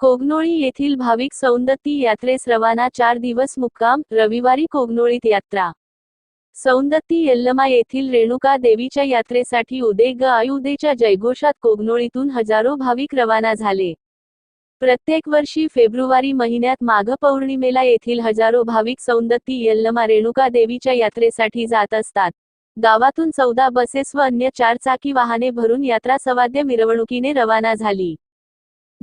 कोगनोळी येथील भाविक सौंदत्ती यात्रेस रवाना चार दिवस मुक्काम रविवारी कोगनोळीत यात्रा. सौंदत्ती यल्लमा येथील रेणुका देवीच्या यात्रेसाठी उदे ग आयुदेच्या जयघोषात कोगनोळीतून हजारो भाविक रवाना झाले. प्रत्येक वर्षी फेब्रुवारी महिन्यात माघ पौर्णिमेला येथील हजारो भाविक सौंदत्ती यल्लमा रेणुका देवीच्या यात्रेसाठी जात असतात. गावातून चौदा बसेस व अन्य चारचाकी वाहने भरून यात्रा सवाद्य मिरवणुकीने रवाना झाली.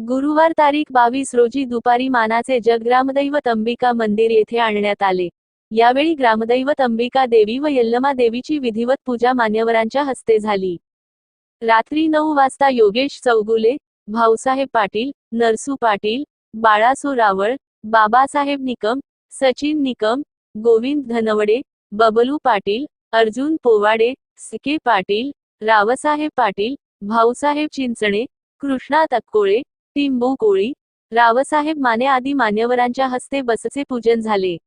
गुरुवार तारीख बावीस रोजी दुपारी मानाचे जग ग्रामदैवत अंबिका मंदिर येथे आणण्यात आले. यावेळी ग्रामदैवत अंबिका देवी व यल्लमा देवीची विधिवत पूजा मान्यवरांच्या हस्ते झाली. रात्री नऊ वाजता योगेश चौगुले भाऊसाहेब पाटील नरसू पाटील बाळासो रावळ बाबासाहेब निकम सचिन निकम गोविंद धनवडे बबलू पाटील अर्जुन पोवाडे सिके पाटील रावसाहेब पाटील भाऊसाहेब चिंचणे कृष्णा तक्कोळे टिंबू कोळी रावसाहेब माने आदी मान्यवरांच्या हस्ते बसचे पूजन झाले.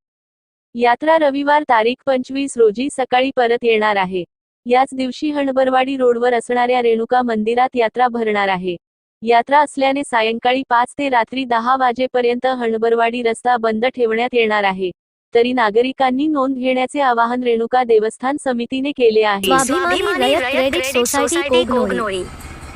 यात्रा रविवार तारीख पंचवीस रोजी सकाळी परत येणार आहे. याच दिवशी हणबरवाडी रोडवर असणाऱ्या रेणुका मंदिरात यात्रा भरणार आहे. यात्रा असल्याने सायंकाळी पाच ते रात्री दहा वाजेपर्यंत हणबरवाडी रस्ता बंद ठेवण्यात येणार आहे. तरी नागरिकांनी नोंद घेण्याचे आवाहन रेणुका देवस्थान समितीने केले आहे.